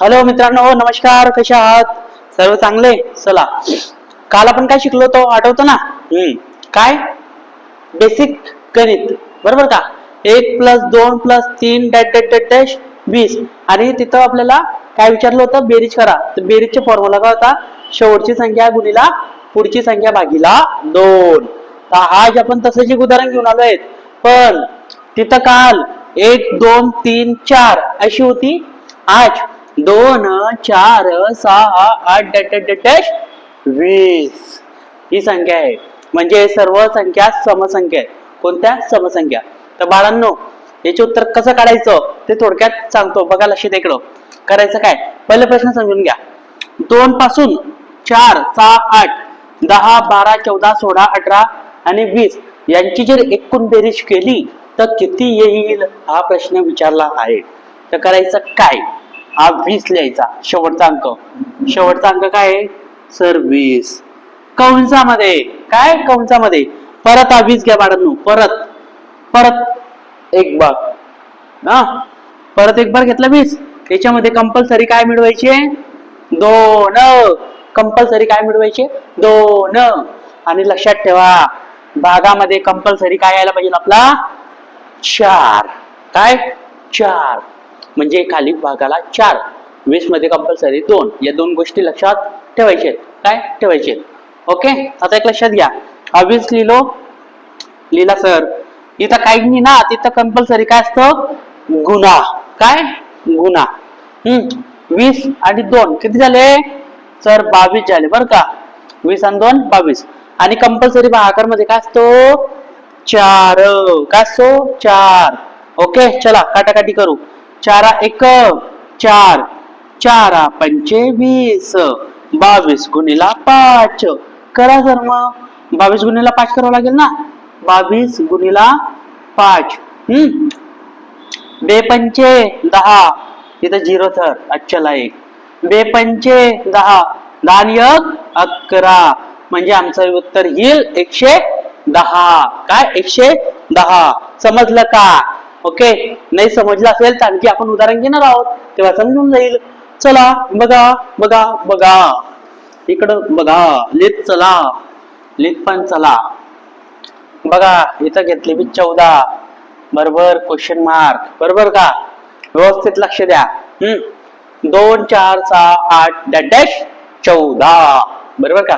Hello मित्रांनो नमस्कार कसे आहात? सर्व चांगले? चला. काल आपण काय शिकलो होतो? आठवतो ना? हम्म. काय? बेसिक गणित. बरोबर का? एक प्लस दोन प्लस तीन डॅट डॅट डॅट डॅश वीस. आणि तिथं आपल्याला काय विचारलं होतं? बेरीज करा. तर बेरीजचा फॉर्म्युला काय होता? शेवटची संख्या गुणीला पुढची संख्या भागीला दोन. तर आज आपण तसंच एक उदाहरण घेऊन आलो आहेत पण तिथं काल एक दोन तीन चार अशी होती. आज दोन चार सहा आठ डॅट डॅट डॅट वीस. ही संख्या आहे. म्हणजे सर्व संख्या समसंख्या आहेत. कोणत्या? समसंख्या. तर बाळांनो याचे उत्तर कसं काढायचं? ते थोडक्यात सांगतो. बघा लक्ष इकडं. करायचं काय? पहिले प्रश्न समजून घ्या. दोन पासून चार सहा आठ दहा बारा चौदा सोळा अठरा आणि वीस यांची जर एकूण बेरीज केली तर किती येईल? हा प्रश्न विचारला आहे. तर करायचं काय? हा वीस लिहायचा शेवटचा अंक. शेवटचा अंक काय आहे? सर वीस. कंसामध्ये. काय? कंसामध्ये. परत हा वीस घ्या बाळांनो परत. परत एक बार ना परत एक बार घेतला वीस. त्याच्यामध्ये कंपल्सरी काय मिळवायचे दोन. कंपल्सरी काय मिळवायचे दोन. आणि लक्षात ठेवा भागामध्ये कंपल्सरी काय यायला पाहिजे आपला? चार. काय? चार. म्हणजे खाली भागाला चार वीसमध्ये कंपल्सरी दोन. या दोन गोष्टी लक्षात ठेवायचे काय? ठेवायचे ओके आता एक लक्षात घ्या. अवीस वीस लिहिलो. लिहिला सर. इथं काही नाही ना तिथं कंपल्सरी काय असतं? गुन्हा. काय? गुन्हा. हम्म. वीस आणि दोन. किती झाले? सर बावीस झाले बरं का. वीस आणि दोन बावीस. आणि कंपल्सरी भागाकारमध्ये काय असतो? चार. काय असतो? चार. ओके चला काटाकाटी करू. चारा एक चार चारा पंचे वीस बावीस गुणीला पाच. करा सर मग. बावीस गुणीला पाच करावं लागेल ना? बावीस गुणीला पाच. हम्म? बेपंचे दहा. इथं झिरो थर अच्छा एक. बेपंचे दहा. दहा आणि एक अकरा. म्हणजे आमचं उत्तर येईल एकशे दहा. काय? एकशे दहा. समजलं का? ओके? नाही समजलं असेल तर आणखी आपण उदाहरण घेणार आहोत. तेव्हा समजून जाईल. चला बघा बघा बघा. इकडं बघा. लित चला. लित पण चला. बघा इथं घेतली मी चौदा. बरोबर? क्वेश्चन मार्क बरोबर का? व्यवस्थित लक्ष द्या. हम्म. दोन चार सहा आठ डॅश चौदा. बरोबर का?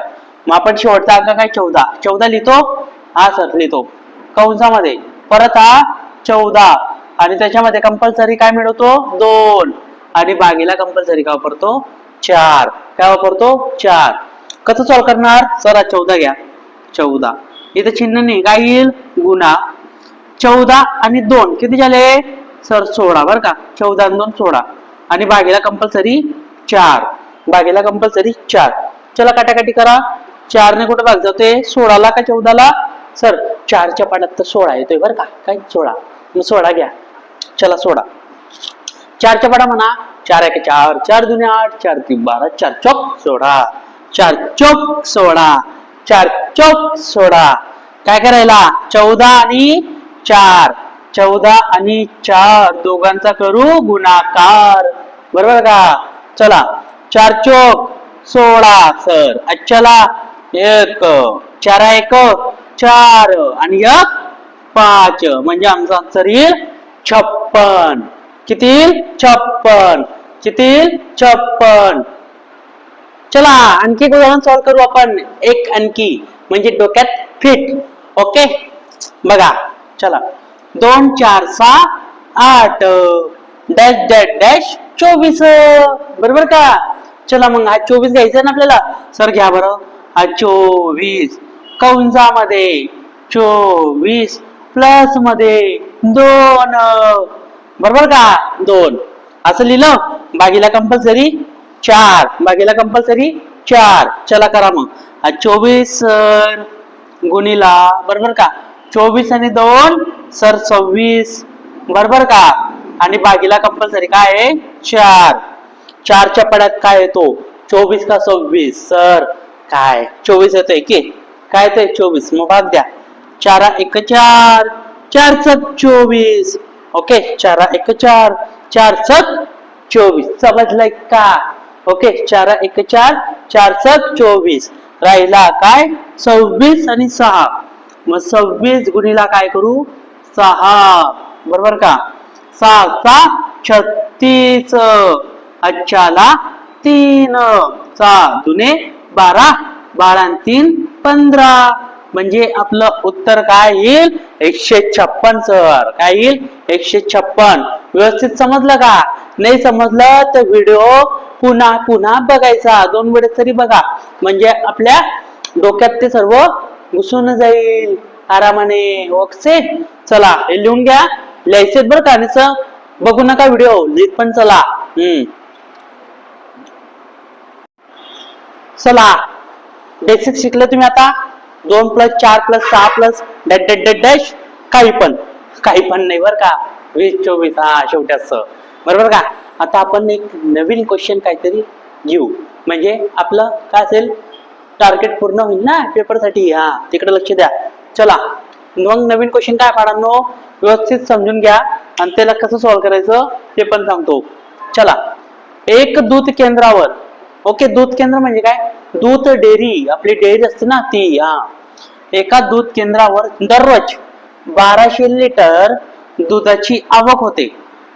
मग आपण शेवटचा अंक काय? चौदा. चौदा लिहितो? हा सर लिहितो. कंसामध्ये. परत हा चौदा. आणि त्याच्यामध्ये कंपल्सरी काय मिळवतो? दोन. आणि बागेला कंपल्सरी काय वापरतो? चार. काय वापरतो? चार. कसं सॉल्व करणार? सर चौदा घ्या. चौदा. इथं चिन्ह नाही. काय येईल? गुन्हा चौदा आणि दोन. किती झाले? सर सोळा. बरं का? चौदा आणि दोन सोळा. आणि बागेला कंपल्सरी चार. बागेला कंपल्सरी चार. चला काटाकाटी करा. चारने कुठे भाग जातोय? सोळाला का चौदाला? सर चारच्या पाण्यात तर सोळा येतोय. बरं का? काय? सोळा. सोडा घ्या. चला सोडा. चारच्या पाडा म्हणा. चार एक चार चार जुने आठ चार तीन बारा चार चौक सोडा. चार चौक सोळा चार चौक सोडा. काय करायला? चौदा आणि चार. चौदा आणि चार दोघांचा करू गुणाकार. बरोबर का? चला. चार चौक सोळा सर. चला एक. चार एक चार. आणि एक पाच म्हणजे आमचा आन्सर येईल छप्पन. किती छप्पन. किती छप्पन. चला आणखी एक उदाहरण सॉल्व करू आपण. एक आणखी. म्हणजे डोक्यात फिट ओके बघा. चला. दोन चार सहा आठ. डॅश डॅश डॅश चोवीस. बरोबर का? चला मग हा चोवीस घ्यायचा ना आपल्याला? सर घ्या बरं. हा चोवीस. कंजामध्ये चोवीस. प्लसमध्ये दोन. बरोबर का? दोन. असं लिहिलं. बागीला कंपल्सरी चार. बागीला कंपल्सरी चार. चला करा मग. चोवीस सर गुणीला बरोबर का? चोवीस आणि दोन सर सव्वीस. बरोबर का? आणि बागीला कंपल्सरी काय आहे? चार. चारच्या पड्यात काय येतो? चोवीस का सव्वीस? सर काय? चोवीस येतोय की? काय येतोय? चोवीस. मग भाग द्या. चारा एक चार चार सत चोवीस. ओके चारा एक चार चार सत चोवीस. समजलंय का? ओके चार एक चार चार सत चोवीस. राहिला काय? सव्वीस आणि सहा. मग सव्वीस गुणीला काय करू? सहा. बरोबर का? सहा सहा छत्तीस. अच्छाला तीन. सहा दुने बारा बारा तीन पंधरा. म्हणजे आपलं उत्तर काय येईल? एकशे छप्पन सर. काय येईल? एकशे छप्पन. व्यवस्थित समजलं का? नाही समजलं तर व्हिडिओ पुन्हा पुन्हा बघायचा. दोन वेळेस तरी बघा. म्हणजे आपल्या डोक्यात ते सर्व घुसून जाईल. आरामाने. ओके? चला हे लिहून घ्या. लिहायचे बरं का आणि बघू नका व्हिडिओ. लिहित पण चला. हम्म. चला. बेसिक शिकलं तुम्ही आता? दोन प्लस चार प्लस सहा plus dot dot dot dash काही पण. काही पण नाही बरं का. वीस चोवीस हा शेवट्याच. बरोबर का? आता आपण एक नवीन क्वेश्चन काहीतरी घेऊ. म्हणजे आपलं काय असेल? टार्गेट पूर्ण होईल ना पेपरसाठी हा तिकडे लक्ष द्या. चला. मग नवीन क्वेश्चन काय पाडांनो व्यवस्थित समजून घ्या. आणि त्याला कसं सॉल्व्ह करायचं ते पण सांगतो. चला. एक दूध केंद्रावर. ओके दूध केंद्र म्हणजे काय? दूध डेअरी आपली डेअरी असते ना ती हा. एका दूध केंद्रावर दररोज बाराशे लिटर दुधाची आवक होते.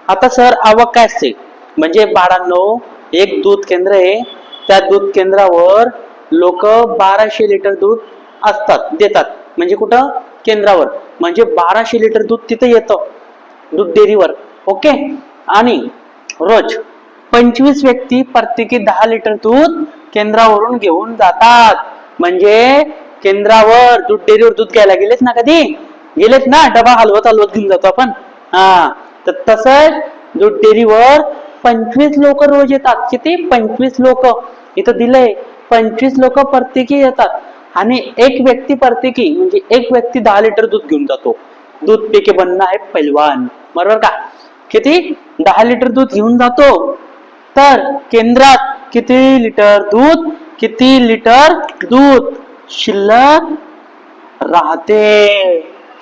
आता सर आवक काय असते? म्हणजे बाळांनो एक दूध केंद्र आहे त्या दूध केंद्रावर लोक बाराशे लिटर दूध असतात देतात. म्हणजे कुठं? केंद्रावर. म्हणजे बाराशे लिटर दूध तिथं येतं दूध डेअरीवर. ओके? आणि रोज पंचवीस व्यक्ती प्रत्येकी दहा लिटर दूध केंद्रावरून घेऊन जातात. म्हणजे केंद्रावर दूध डेअरीवर दूध घ्यायला गेलेत ना कधी? गेलेत ना? डबा हलवत हलवत घेऊन जातो आपण. हा. तर तसंच दूध डेअरीवर पंचवीस लोक रोज येतात. किती? पंचवीस लोक. इथं दिलंय. पंचवीस लोक प्रत्येकी येतात. आणि एक व्यक्ती प्रत्येकी म्हणजे एक व्यक्ती दहा लिटर दूध घेऊन जातो. दूध पेके बनणं आहे पैलवान. बरोबर का? किती? दहा लिटर दूध घेऊन जातो. तर केंद्रात किती लिटर दूध? किती लिटर दूध? शिल्लक राहते.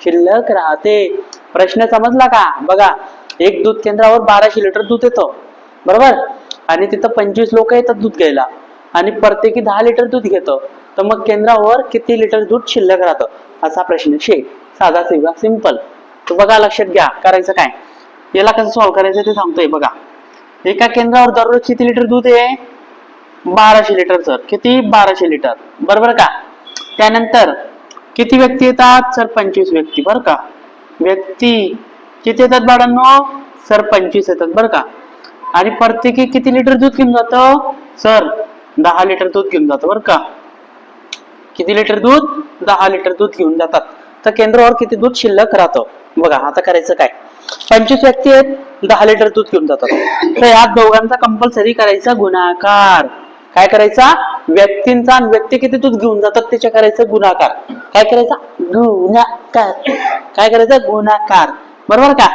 शिल्लक राहते. प्रश्न समजला का? बघा एक दूध केंद्रावर बाराशे लिटर दूध येतं. बरोबर? आणि तिथं पंचवीस लोक येतात दूध घ्यायला. आणि प्रत्येकी दहा लिटर दूध घेतं. तर मग केंद्रावर किती लिटर दूध शिल्लक राहतं? असा प्रश्न शे. साधा सेवा सिंपल. तर बघा लक्षात घ्या. करायचं काय? याला कसं सॉल्व्ह करायचं ते सांगतोय. बघा. एका केंद्रावर दररोज किती लिटर दूध आहे? बाराशे लिटर सर. किती? बाराशे लिटर. बरोबर का? त्यानंतर किती व्यक्ती येतात? सर पंचवीस व्यक्ती. बरं का? व्यक्ती किती येतात बाळांनो? सर पंचवीस येतात. बरं का? आणि प्रत्येकी किती लिटर दूध घेऊन जातं? सर दहा लिटर दूध घेऊन जातं. बरं का? किती लिटर दूध? दहा लिटर दूध घेऊन जातात. तर केंद्रावर किती दूध शिल्लक राहतं? बघा आता करायचं काय? पंचवीस व्यक्ती आहेत दहा लिटर दूध घेऊन जातात. तर या दोघांचा कंपल्सरी करायचा गुणाकार. काय करायचा? व्यक्तींचा आणि व्यक्ती किती दूध घेऊन जातात त्याच्या करायचं गुणाकार. काय करायचा? गुणाकार. काय करायचा? गुणाकार. बरोबर का?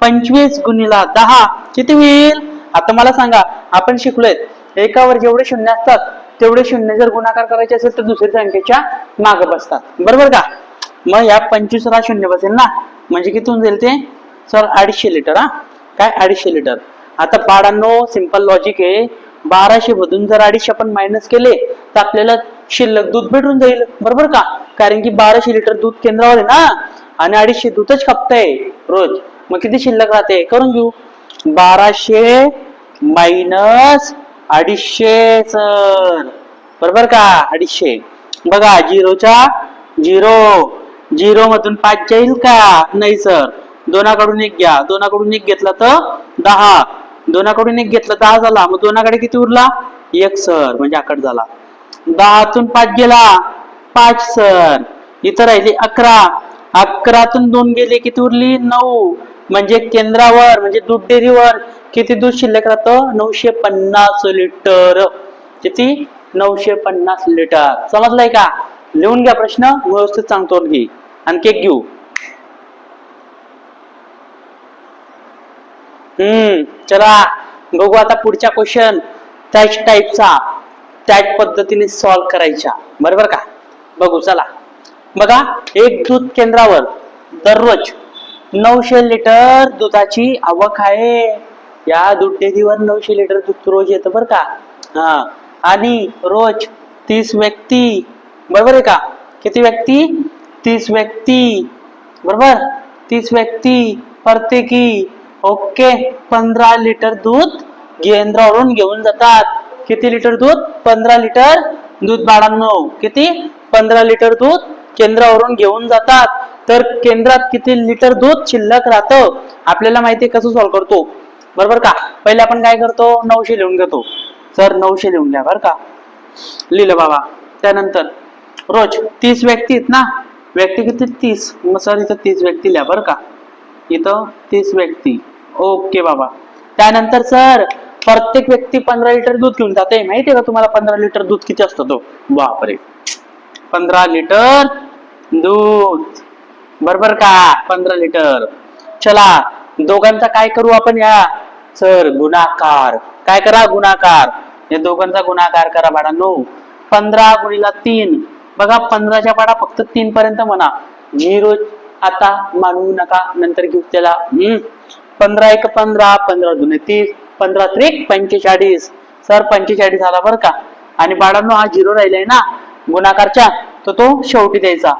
पंचवीस गुणीला दहा किती होईल? आता मला सांगा आपण शिकलोय. एकावर जेवढे शून्य असतात तेवढे शून्य जर गुणाकार करायचे असेल तर दुसऱ्या संख्येच्या माग बसतात. बरोबर का? मग या पंचवीसला शून्य बसेल ना? म्हणजे किती होऊन जाईल ते? सर अडीचशे लिटर हा? काय अडीचशे लिटर? आता बाळांनो सिंपल लॉजिक आहे. बाराशे मधून जर अडीचशे आपण मायनस केले तर आपल्याला शिल्लक दूध भेटून जाईल. बरोबर का? कारण की बाराशे लिटर दूध केंद्रावर आहे ना? आणि अडीचशे दूधच खपतंय रोज. मग किती शिल्लक राहते? करून घेऊ. बाराशे मायनस अडीचशे सर. बरोबर का? अडीचशे. बघा झिरोच्या झिरो झिरो मधून पाच जाईल का? नाही सर. दोनाकडून एक घ्या. दोनाकडून एक घेतला तर दहा. दोनाकडून एक घेतला दहा झाला. मग दोनाकडे किती उरला? एक सर म्हणजे आकड झाला. दहातून पाच गेला. पाच सर. इथं राहिली अकरा. अकरातून दोन गेले किती उरली? नऊ. म्हणजे केंद्रावर म्हणजे दूध डेअरीवर किती दूध शिल्लक राहतं? नऊशे पन्नास लिटर. किती? नऊशे पन्नास लिटर. समजलंय का? लिहून घ्या प्रश्न व्यवस्थित सांगतो घे. आणखी एक घेऊ. हम्म चला बघू आता पुढच्या क्वेश्चन त्याच टाईपचा त्याच पद्धतीने सॉल्व करायच्या. बरोबर का? बघू चला. बघा एक दूध केंद्रावर दररोज नऊशे लिटर दुधाची आवक आहे. या दूध डेअरीवर नऊशे लिटर दूध रोज येतं बरं का? हा. आणि रोज तीस व्यक्ती बरोबर आहे का? किती व्यक्ती? तीस व्यक्ती. बरोबर? तीस व्यक्ती प्रत्येकी ओके पंधरा लिटर दूध केंद्रावरून घेऊन जातात. किती लिटर दूध? पंधरा लिटर दूध बाळांनो. किती? पंधरा लिटर दूध केंद्रावरून घेऊन जातात. तर केंद्रात किती लिटर दूध शिल्लक राहतं? आपल्याला माहिती आहे कसं सॉल्व्ह करतो? बरोबर का? पहिले आपण काय करतो? नऊशे लिहून घेतो. सर नऊशे लिहून घ्या बरं का? लिहिलं बाबा. त्यानंतर रोज तीस व्यक्ती आहेत ना? व्यक्ती किती? तीस. मग सर इथं तीस व्यक्ती लिहा बरं का? इथं तीस व्यक्ती. ओके बाबा. त्यानंतर सर प्रत्येक व्यक्ती पंधरा लिटर दूध घेऊन जाते. माहितीये का तुम्हाला पंधरा लिटर दूध किती असतं तो? बापरे. पंधरा लिटर दूध. बरोबर का? पंधरा लिटर. चला दोघांचा काय करू आपण या? सर गुणाकार. काय करा? गुणाकार. या दोघांचा गुणाकार करा बाळांनो. पंधरा गुणीला तीन. बघा पंधराच्या पाडा फक्त तीन पर्यंत म्हणा. झिरो आता मानवू नका नंतर घेऊ त्याला. हम्म. पंधरा एक पंधरा पंधरा दोन तीस पंधरा त्रिक पंचेचाळीस. सर पंचेचाळीस आला बरं का? आणि बाळांनो हा झिरो राहिलाय ना? गुणाकारच्या तर तो शेवटी द्यायचा.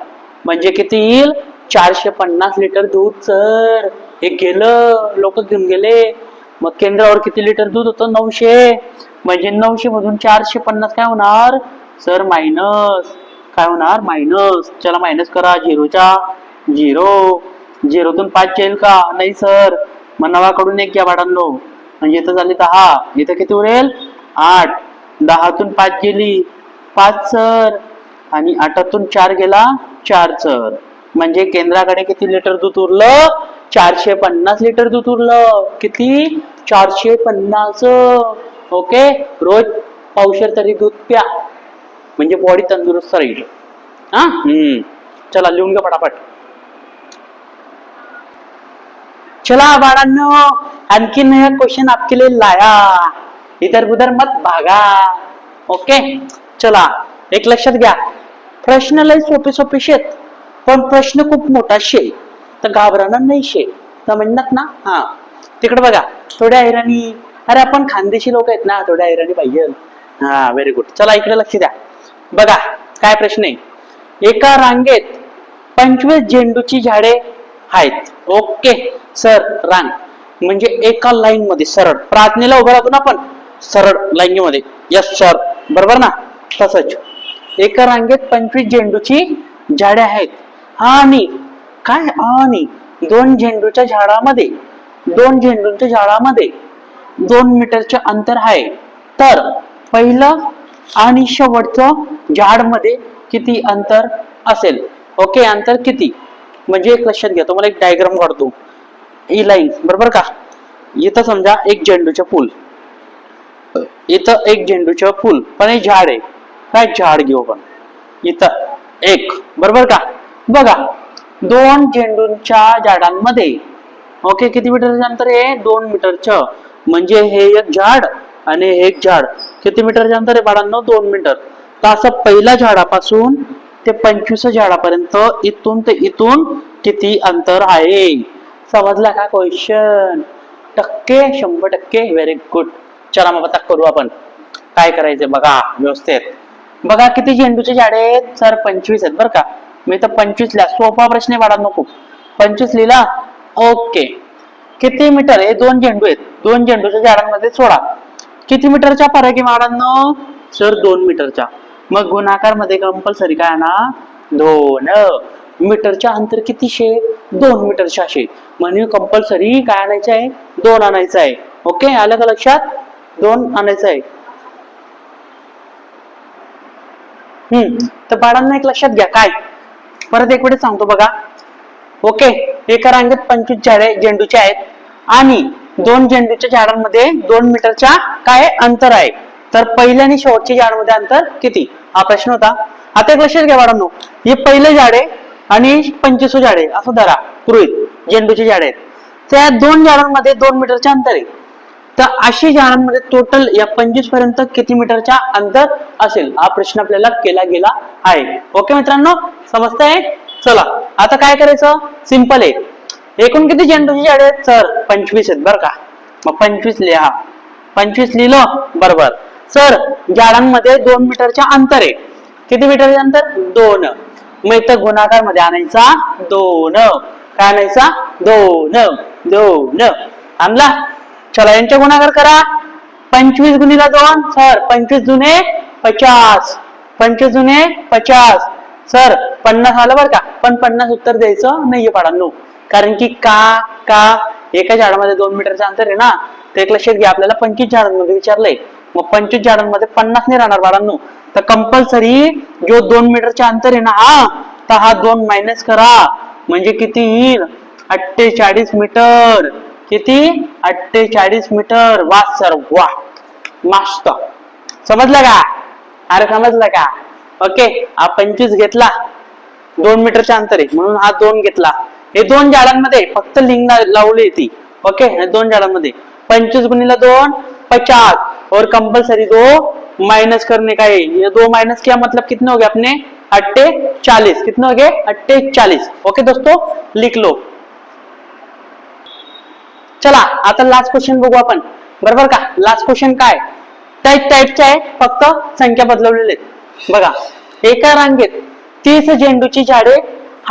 म्हणजे किती येईल? चारशे पन्नास लिटर दूध सर. हे गेलं. लोक घेऊन गेले. मग केंद्रावर किती लिटर दूध होतं? नऊशे. म्हणजे नऊशे मधून चारशे पन्नास काय होणार? Sir minus. काय होणार? मायनस. चला मायनस करा. झिरोच्या. झिरो झिरोतून पाच जाईल का? नाही सर. मग नवाकडून एक घ्या बाळांनो म्हणजे इथं झाली दहा इथं किती उरेल? आठ. दहातून पाच गेली. पाच सर. आणि आठातून चार गेला. चार सर. म्हणजे केंद्राकडे किती लिटर दूध उरलं? चारशे पन्नास लिटर दूध उरलं. किती? चारशे पन्नास. ओके? रोज पावशेर तरी दूध प्या. म्हणजे बॉडी तंदुरुस्त राहील. हा? हम्म. चला लिहून घ्या पटापट. चला बाळांनो आणखीन नया क्वेश्चन आपके लिए लाया. इधर उधर मत भागा. ओके चला एक लक्षात घ्या. प्रश्न लय सोपे सोपे शेत. पण प्रश्न खूप मोठा शे तर घाबरणार नाही शे तर म्हणणार ना हा. तिकडे बघा थोड्या हैराणी. अरे आपण खानदेशी लोक आहेत ना थोड्या हैराणी पाहिजे. हा व्हेरी गुड चला इकडे लक्ष द्या. बघा काय प्रश्न आहे? एका रांगेत पंचवीस झेंडूची झाडे आहेत. ओके सर रांग म्हणजे एका लाईन मध्ये सरळ. प्रार्थनेला उभं राहतो ना आपण? सरळ लाईनीमध्ये. यस सर बरोबर ना? तसंच. एका रांगेत पंचवीस झेंडूची झाडे आहेत. आणि काय? आणि. दोन झेंडूच्या झाडामध्ये. दोन झेंडूच्या झाडामध्ये दोन मीटरचे अंतर आहे. तर पहिलं आणि शेवटचं झाडमध्ये किती अंतर असेल? ओके अंतर किती? म्हणजे एक लक्षात घ्या तुम्हाला एक डायग्राम काढतो. ही लाईन बरोबर का? इथं समजा एक झेंडूचं फुल. इथं एक झेंडूचं फुल पण हे झाड आहे. काय झाड घेऊ आपण? इथं एक बरोबर का? बघा दोन झेंडूंच्या झाडांमध्ये ओके किती मीटरचं अंतर आहे? दोन मीटरचं. म्हणजे हे एक झाड आणि हे एक झाड. किती मीटरचं अंतर आहे? बाळांनो दोन मीटर. तर असं पहिल्या झाडापासून ते पंचवीस झाडापर्यंत इथून ते इथून किती अंतर आहे? समजला का क्वेश्चन टक्के शंभर टक्के व्हेरी गुड चला मग आता करू आपण. काय करायचं बघा व्यवस्थित. बघा किती झेंडूचे झाडे आहेत. सर पंचवीस आहेत बरं का. मी तर पंचवीस लिहा सोपा प्रश्न वाढा नको. पंचवीस लिहिला ओके. किती मीटर आहे? दोन झेंडू आहेत. दोन झेंडूच्या झाडांमध्ये सोडा. किती मीटरच्या फरक आहे बाळांनो सर दोन मीटरच्या. मग गुणाकारमध्ये कंपल्सरी काय ना? दोन. मीटरच्या अंतर किती शे दोन मीटरच्या शे म्हणजे कंपल्सरी काय आणायचं आहे? दोन आणायचं आहे. ओके आलं का लक्षात? दोन आणायचं आहे. हम्म. तर बाळांना एक लक्षात घ्या. काय? परत एक वेळेस सांगतो बघा. ओके एका रांगेत पंचवीस झाडे झेंडूचे आहेत. आणि दोन झेंडूच्या झाडांमध्ये दोन मीटरच्या काय? अंतर आहे. तर पहिल्या आणि शेवटच्या झाडांमध्ये अंतर किती? हा प्रश्न होता. आता एक लक्षात घ्या बाळांनो हे पहिले झाडे आणि पंचवीस झाडे असं धरा. गृहित झेंडूचे झाडे आहेत. त्या दोन झाडांमध्ये दोन मीटरचे अंतर आहे. तर अशी झाडांमध्ये टोटल या पंचवीसपर्यंत किती मीटरच्या अंतर असेल? हा प्रश्न आपल्याला केला गेला आहे. ओके मित्रांनो? समजतंय? चला. आता काय करायचं? सिंपल आहे. एकूण किती झेंडूची झाडे आहेत? सर पंचवीस आहेत बरं का. मग पंचवीस लिहा. पंचवीस लिहिलं बरोबर. सर झाडांमध्ये दोन मीटरच्या अंतर आहे. किती मीटरचे अंतर? दोन. मग इथं गुणाकारमध्ये आणायचा दोन. काय आणायचा? दोन. दोन. आणला? चला यांच्या गुणाकार करा. पंचवीस गुणीला दोन. सर पंचवीस जुने पचास. पंचवीस जुने पचास. सर पन्नास आलं बरं का? पण पन्नास उत्तर द्यायचं नाहीये पाडांनो. कारण की का का? एका झाडामध्ये दोन मीटरचं अंतर आहे ना? तर एक लक्षात घ्या आपल्याला पंचवीस झाडांमध्ये विचारलंय. मग पंचवीस झाडांमध्ये पन्नास नाही राहणार बाळांनो. तर कंपल्सरी जो दोन मीटरचे अंतर आहे ना हा तर हा दोन मायनस करा. म्हणजे किती येईल? अठ्ठेचाळीस मीटर किती? अठ्ठेचाळीस मीटर वा सर वा. मस्त. समजलं का? अरे समजलं का? ओके हा पंचवीस घेतला. दोन मीटरच्या अंतर आहे. म्हणून हा दोन घेतला. हे दोन झाडांमध्ये फक्त लिंग लावली ती ओके हे दोन झाडांमध्ये. पंचवीस गुणीला दोन पचास. और कंपल्सरी दो माइनस करने का है। ये दो माइनस किया मतलब कितने हो गए अपने? अट्टे चालीस। कितने हो गए? अट्टे चालीस। ओके दोस्तों लिख लो। चला आता लास्ट क्वेश्चन बघू आपण. बरोबर का? लास्ट क्वेश्चन काय? टाईप टाईपचे आहे फक्त संख्या बदलवलेले बघा एका रांगेत तीस झेंडूची झाडे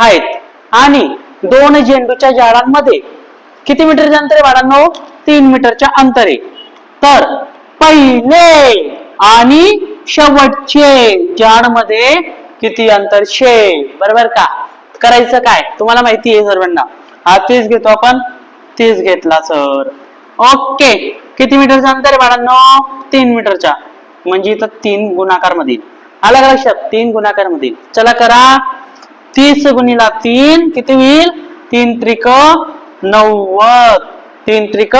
आहेत आणि दोन झेंडूच्या झाडांमध्ये किती मीटरचे अंतर आहे बाळांनो? तीन मीटरच्या अंतर आहे. तर पहिले आणि शेवटचे झाडमध्ये किती अंतर? शे. बरोबर का? करायचं काय? तुम्हाला माहिती आहे सर्वांना. हा तीस घेतो आपण. तीस घेतला सर. ओके. किती मीटरचं अंतर आहे बाळांनो? तीन मीटरच्या. म्हणजे इथं तीन गुणाकार मधील आला का लक्षात? तीन गुणाकार मधील चला करा. तीस गुणीला तीन किती होईल? तीन त्रिक नव्वद. तीन त्रिक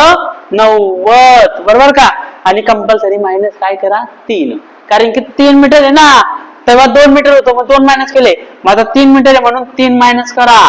नव्वद. बरोबर का? आणि कंपल्सरी मायनस काय करा? तीन. कारण की तीन मीटर आहे ना? तेव्हा दोन मीटर होतो मग दोन मायनस केले. मग आता तीन मीटर आहे म्हणून तीन मायनस करा.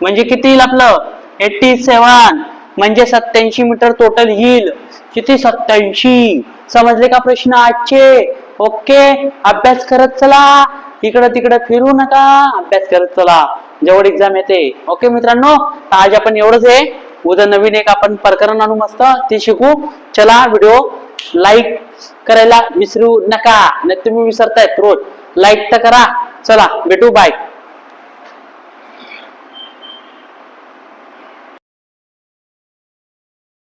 म्हणजे किती येईल आपलं? एट्टी सेवन म्हणजे सत्याऐंशी मीटर टोटल येईल. किती? सत्याऐंशी समजले का प्रश्न आजचे? ओके. अभ्यास करत चला. इकडं तिकडं फिरू नका. अभ्यास करत चला. जेवढ एक्झाम येते. ओके मित्रांनो आज आपण एवढंच आहे. उद्या नवीन एक आपण प्रकरण आणू मस्त. ते शिकू. चला व्हिडिओ लाईक करायला विसरू नका. नाही तुम्ही विसरतायत रोज. लाईक तर करा. चला भेटू बाय